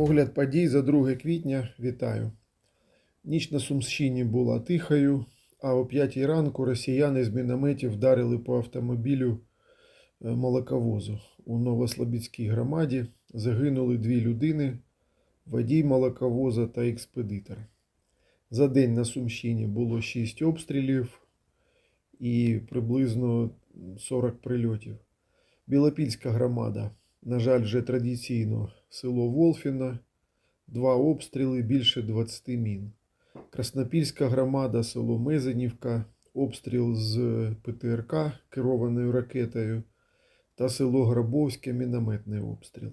Огляд подій за 2 квітня. Вітаю. Ніч на Сумщині була тихою, а о 5 ранку росіяни з мінометів вдарили по автомобілю е, молоковозу. У Новослобідській громаді загинули дві людини, водій молоковоза та експедитор. За день на Сумщині було 6 обстрілів і приблизно 40 прильотів. Білопільська громада, на жаль, вже традиційно село Волфіно, два обстріли, більше 20 мін. Краснопільська громада, село Мезенівка, обстріл з ПТРК керованою ракетою та село Грабовське, мінометний обстріл.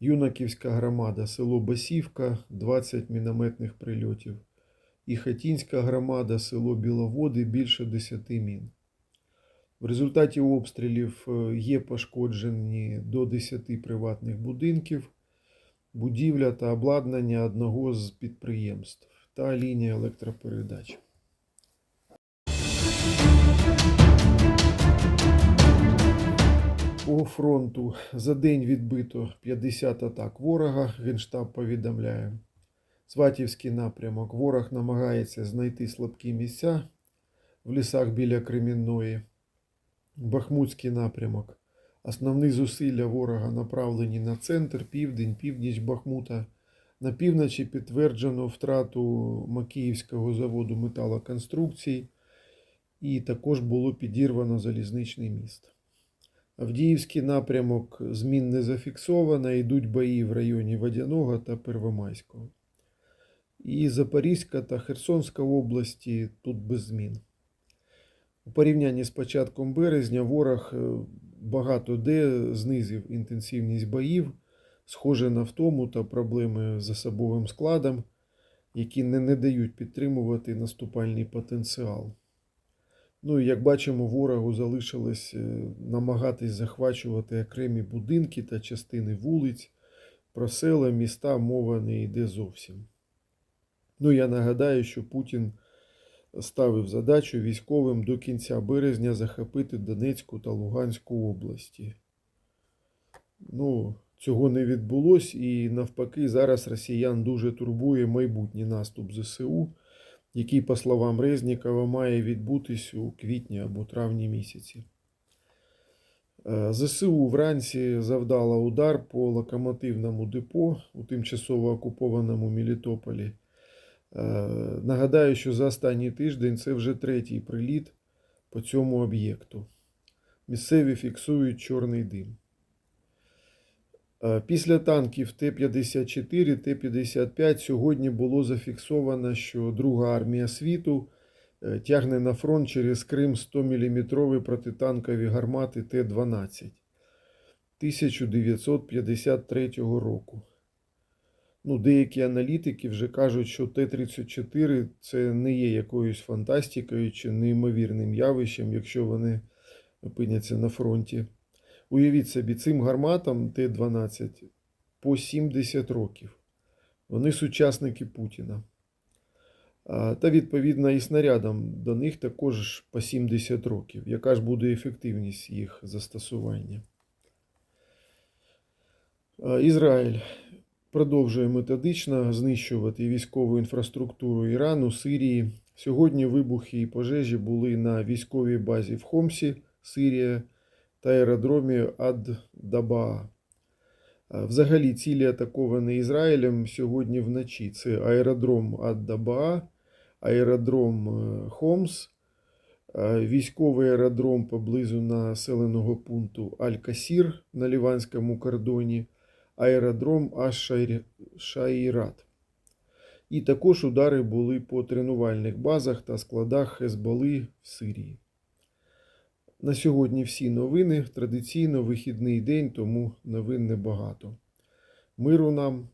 Юнаківська громада, село Басівка, 20 мінометних прильотів. І Хатінська громада, село Біловоди, більше 10 мін. В результаті обстрілів е, є пошкоджені до 10 приватних будинків, будівля та обладнання одного з підприємств та лінія електропередач. По фронту за день відбито 50 атак ворога, Генштаб повідомляє. Сватівський напрямок. Ворог намагається знайти слабкі місця в лісах біля Кремінної. Бахмутський напрямок. Основні зусилля ворога направлені на центр, південь, північ Бахмута. На півночі підтверджено втрату Макіївського заводу металоконструкцій, і також було підірвано залізничний міст. Авдіївський напрямок змін не зафіксовано, йдуть бої в районі Водяного та Первомайського. І Запорізька та Херсонська області тут без змін. У порівнянні з початком березня ворог е, багато де знизив інтенсивність боїв, схоже на втому та проблеми з особовим складом, які не, не дають підтримувати наступальний потенціал. Ну і як бачимо, ворогу залишилось е, намагатись захвачувати окремі будинки та частини вулиць, про села, міста мова не йде зовсім. Ну, я нагадаю, що Путін ставив задачу військовим до кінця березня захопити Донецьку та Луганську області. Ну, цього не відбулось, і навпаки, зараз росіян дуже турбує майбутній наступ ЗСУ, який, по словам Резнікова, має відбутись у квітні або травні місяці. Е, ЗСУ вранці завдала удар по локомотивному депо у тимчасово окупованому Мелітополі. Е, Нагадаю, що за останній тиждень це вже третій приліт по цьому об'єкту. Місцеві фіксують чорний дим. Е, Після танків Т-54, Т-55 сьогодні було зафіксовано, що Друга армія світу е, тягне на фронт через Крим 100-мм протитанкові гармати Т-12 1953 року. Ну, деякі аналітики вже кажуть, що Т-34 це не є якоюсь фантастикою чи неймовірним явищем, якщо вони опиняться на фронті. Уявіть собі, цим гарматам Т-12 по 70 років. Вони сучасники Путіна. Та, відповідно, і снарядам до них також по 70 років. Яка ж буде ефективність їх застосування? Ізраїль продовжує методично знищувати військову інфраструктуру Ірану, Сирії. Сьогодні вибухи і пожежі були на військовій базі в Хомсі, Сирія та аеродромі Ад-Дабаа. Взагалі, цілі атаковані Ізраїлем сьогодні вночі. Це аеродром Ад-Дабаа, аеродром е, Хомс, військовий аеродром поблизу населеного пункту Аль-Касір на Ліванському кордоні аеродром Аш-Шайрат. І також удари були по тренувальних базах та складах Хезболи в Сирії. На сьогодні всі новини. Традиційно вихідний день, тому новин небагато. Миру нам